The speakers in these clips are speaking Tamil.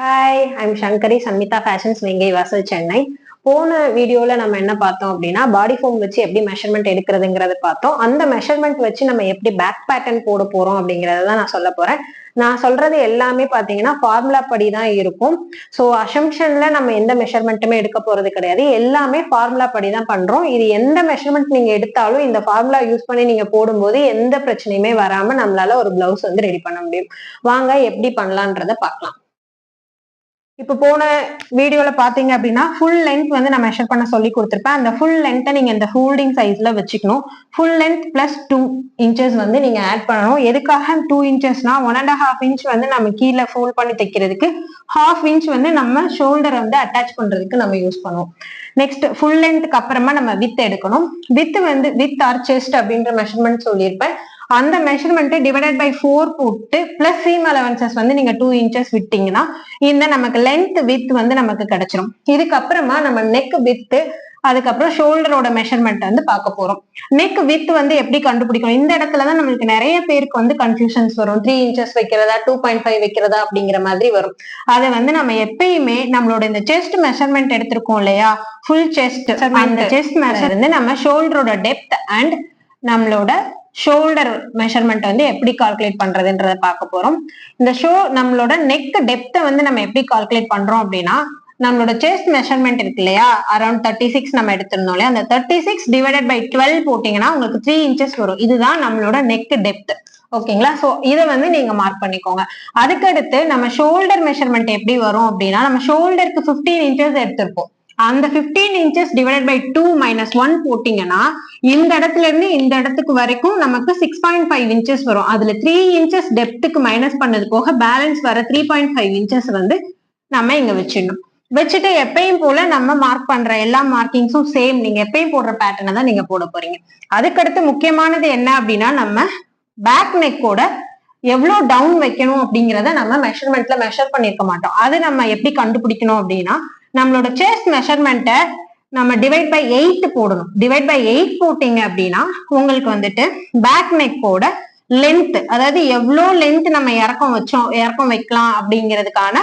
Hi I'm Sankari Sanmitha fashions Vengaivasal Chennai. போன வீடியோல நம்ம என்ன பார்த்தோம் அப்படின்னா பாடி ஃபார்ம் வச்சு எப்படி மெஷர்மெண்ட் எடுக்கிறதுங்கிறத பார்த்தோம். அந்த மெஷர்மெண்ட் வச்சு நம்ம எப்படி பேக் பேட்டர்ன் போட போறோம் அப்படிங்கறத தான் நான் சொல்ல போறேன். நான் சொல்றது எல்லாமே பாத்தீங்கன்னா ஃபார்முலா படி தான் இருக்கும். ஸோ அசம்ஷன்ல நம்ம எந்த மெஷர்மெண்ட்டுமே எடுக்க போறது கிடையாது. எல்லாமே ஃபார்முலா படி தான் பண்றோம். இது எந்த மெஷர்மெண்ட் நீங்க எடுத்தாலும் இந்த ஃபார்முலா யூஸ் பண்ணி நீங்க போடும்போது எந்த பிரச்சனையுமே வராம நம்மளால ஒரு பிளவுஸ் வந்து ரெடி பண்ண முடியும். வாங்க எப்படி பண்ணலான்றத பார்க்கலாம். இப்போ போன வீடியோல பாத்தீங்க அப்படின்னா ஃபுல் லென்த் வந்து நான் மெஷர் பண்ண சொல்லி கொடுத்துருப்பேன். அந்த ஃபுல் லென்த்தை நீங்க இந்த ஹோல்டிங் சைஸ்ல வச்சுக்கணும். Full length plus two inches வந்து நீங்க ஆட் பண்ணணும். எதுக்காக டூ இன்ச்சஸ்னா ஒன் அண்ட் ஹாஃப் இன்ச் வந்து நம்ம கீழே ஃபோல்ட் பண்ணி தைக்கிறதுக்கு ஹாஃப் இன்ச் வந்து நம்ம ஷோல்டரை வந்து அட்டாச் பண்றதுக்கு நம்ம யூஸ் பண்ணுவோம் நெக்ஸ்ட் ஃபுல் லென்த்துக்கு அப்புறமா நம்ம வித் எடுக்கணும். வித் வந்து வித் ஆர் செஸ்ட் அப்படின்ற மெஷர்மெண்ட் சொல்லியிருப்பேன். அந்த மெஷர்மெண்ட் டிவைடட் பை ஃபோர் போட்டு பிளஸ் சீம் அலவன்சஸ் வந்து நீங்க டூ இன்ச்சஸ் விட்டீங்கன்னா இந்த நமக்கு லென்த் வித் வந்து நமக்கு கிடைச்சிரும். இதுக்கப்புறமா நம்ம நெக் வித்து அதுக்கப்புறம் ஷோல்டரோட மெஷர்மெண்ட் வந்து பார்க்க போறோம். நெக் வித் வந்து எப்படி கண்டுபிடிக்கணும்? இந்த இடத்துல தான் நம்மளுக்கு நிறைய பேருக்கு வந்து கன்ஃபியூஷன்ஸ் வரும். த்ரீ இன்ச்சஸ் வைக்கிறதா டூ பாயிண்ட் ஃபைவ் வைக்கிறதா அப்படிங்கிற மாதிரி வரும். அதை வந்து நம்ம எப்பயுமே நம்மளோட இந்த செஸ்ட் மெஷர்மெண்ட் எடுத்திருக்கோம் இல்லையா? ஃபுல் செஸ்ட் அந்த செஸ்ட் மெஷர் வந்து நம்ம ஷோல்டரோட டெப்த் அண்ட் நம்மளோட ஷோல்டர் மெஷர்மெண்ட் வந்து எப்படி கால்குலேட் பண்றதுன்றத பார்க்க போறோம். இந்த ஷோ நம்மளோட நெக் டெப்த்தை வந்து நம்ம எப்படி கால்குலேட் பண்றோம் அப்படின்னா நம்மளோட செஸ்ட் மெஷர்மெண்ட் இருக்கு இல்லையா? அரௌண்ட் தேர்ட்டி சிக்ஸ் நம்ம எடுத்திருந்தோம் இல்லையா? அந்த thirty six divided by twelve போட்டீங்கன்னா உங்களுக்கு த்ரீ இன்ச்சஸ் வரும். இதுதான் நம்மளோட நெக் டெப்த் ஓகேங்களா சோ இதை வந்து நீங்க மார்க் பண்ணிக்கோங்க. அதுக்கடுத்து நம்ம ஷோல்டர் மெஷர்மெண்ட் எப்படி வரும் அப்படின்னா நம்ம ஷோல்டருக்கு பிப்டீன் இன்ச்சஸ் எடுத்திருப்போம். அந்த fifteen inches divide by two minus one போட்டீங்கன்னா இந்த இடத்துல இருந்து இந்த இடத்துக்கு வரைக்கும் நமக்கு சிக்ஸ் பாயிண்ட் ஃபைவ் இன்ச்சஸ் வரும். அதுல த்ரீ இன்ச்சஸ் டெப்த்துக்கு மைனஸ் பண்ணது போக பேலன்ஸ் வர த்ரீ பாயிண்ட் ஃபைவ் இன்ச்சஸ் வந்து நம்ம இங்க வச்சிடணும். வச்சுட்டு எப்பயும் போல நம்ம மார்க் பண்ற எல்லா மார்க்கிங்ஸும் சேம் நீங்க எப்பயும் போடுற பேட்டர்னை தான் நீங்க போட போறீங்க. அதுக்கடுத்து முக்கியமானது என்ன அப்படின்னா நம்ம பேக் நெக்கோட எவ்வளோ டவுன் வைக்கணும் அப்படிங்கிறத நம்ம மெஷர்மெண்ட்ல மெஷர் பண்ணிருக்க மாட்டோம். அது நம்ம எப்படி கண்டுபிடிக்கணும் அப்படின்னா நம்மளோட செஸ்ட் மெஷர்மெண்ட்டை நம்ம டிவைட் பை எயிட் போடணும். டிவைட் பை எயிட் போட்டீங்க அப்படின்னா உங்களுக்கு வந்துட்டு பேக் நெக்கோட லென்த் அதாவது எவ்வளோ லென்த் நம்ம இறக்கம் வச்சோம் இறக்கம் வைக்கலாம் அப்படிங்கிறதுக்கான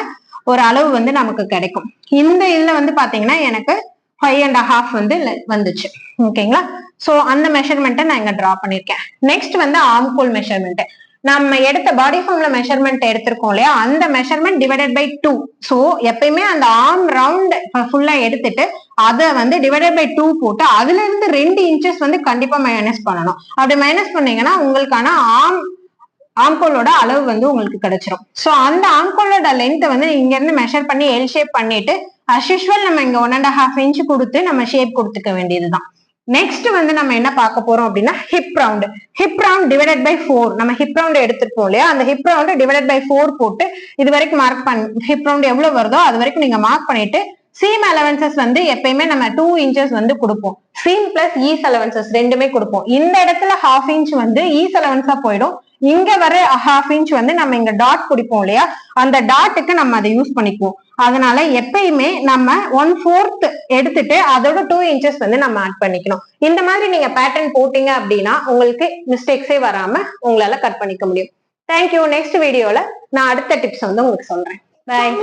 ஒரு அளவு வந்து நமக்கு கிடைக்கும். இந்த இதில் வந்து பார்த்தீங்கன்னா எனக்கு ஃபைவ் அண்ட் ஹாஃப் வந்து வந்துச்சு. ஓகேங்களா சோ அந்த மெஷர்மெண்ட்டை நான் இங்க ட்ரா பண்ணியிருக்கேன் நெக்ஸ்ட் வந்து ஆம்கோல் மெஷர்மெண்ட்டு நம்ம எடுத்த பாடி ஃபார்ம்ல மெஷர்மெண்ட் எடுத்திருக்கோம் இல்லையா? அந்த measurement divided by two so எப்பயுமே அந்த ஆர்ம் ரவுண்ட் ஃபுல்லா எடுத்துட்டு அதை வந்து டிவைடட் பை டூ போட்டு அதுல இருந்து ரெண்டு இன்ச்சஸ் வந்து கண்டிப்பா மைனஸ் பண்ணணும். அப்படி மைனஸ் பண்ணீங்கன்னா உங்களுக்கான ஆர்ம் ஆம்கோலோட அளவு வந்து உங்களுக்கு கிடைச்சிரும். ஸோ அந்த ஆம்கோலோட லென்த்தை வந்து இங்க இருந்து மெஷர் பண்ணி எல் ஷேப் பண்ணிட்டு அஸ் யூஷுவல் நம்ம இங்க ஒன் அண்ட் ஹாஃப் இன்ச் கொடுத்து நம்ம ஷேப் கொடுத்துக்க வேண்டியதுதான். நெக்ஸ்ட் வந்து நம்ம என்ன பார்க்க போறோம் அப்படின்னா hip round hip round divided by four நம்ம ஹிப் ரவுண்ட் எடுத்துருப்போம் இல்லையா? அந்த hip round divided by four போட்டு இது வரைக்கும் மார்க் பண் ஹிப் ரவுண்ட் எவ்வளவு வருதோ அது வரைக்கும் நீங்க மார்க் பண்ணிட்டு சீம் அலவன்சஸ் வந்து எப்பயுமே நம்ம டூ இன்ச்சஸ் வந்து கொடுப்போம். சீம் பிளஸ் ஈஸ் அலவன்சஸ் ரெண்டுமே கொடுப்போம். இந்த இடத்துல ஹாஃப் இன்ச் வந்து ஈஸ் அலவன்ஸா போயிடும். இங்க வர ஹாஃப் இன்ச் வந்து நம்ம இங்க டாட் பிடிப்போம் இல்லையா? அந்த டாட்டுக்கு நம்ம அதை யூஸ் பண்ணிக்குவோம். அதனால எப்பயுமே நம்ம ஒன் ஃபோர்த் எடுத்துட்டு அதோட டூ இன்ச்சஸ் வந்து நம்ம ஆட் பண்ணிக்கணும். இந்த மாதிரி நீங்க பேட்டர்ன் போட்டீங்க அப்படின்னா உங்களுக்கு மிஸ்டேக்ஸே வராம உங்களால கட் பண்ணிக்க முடியும். தேங்க்யூ நெக்ஸ்ட் வீடியோல நான் அடுத்த டிப்ஸ் வந்து உங்களுக்கு சொல்றேன். பாய்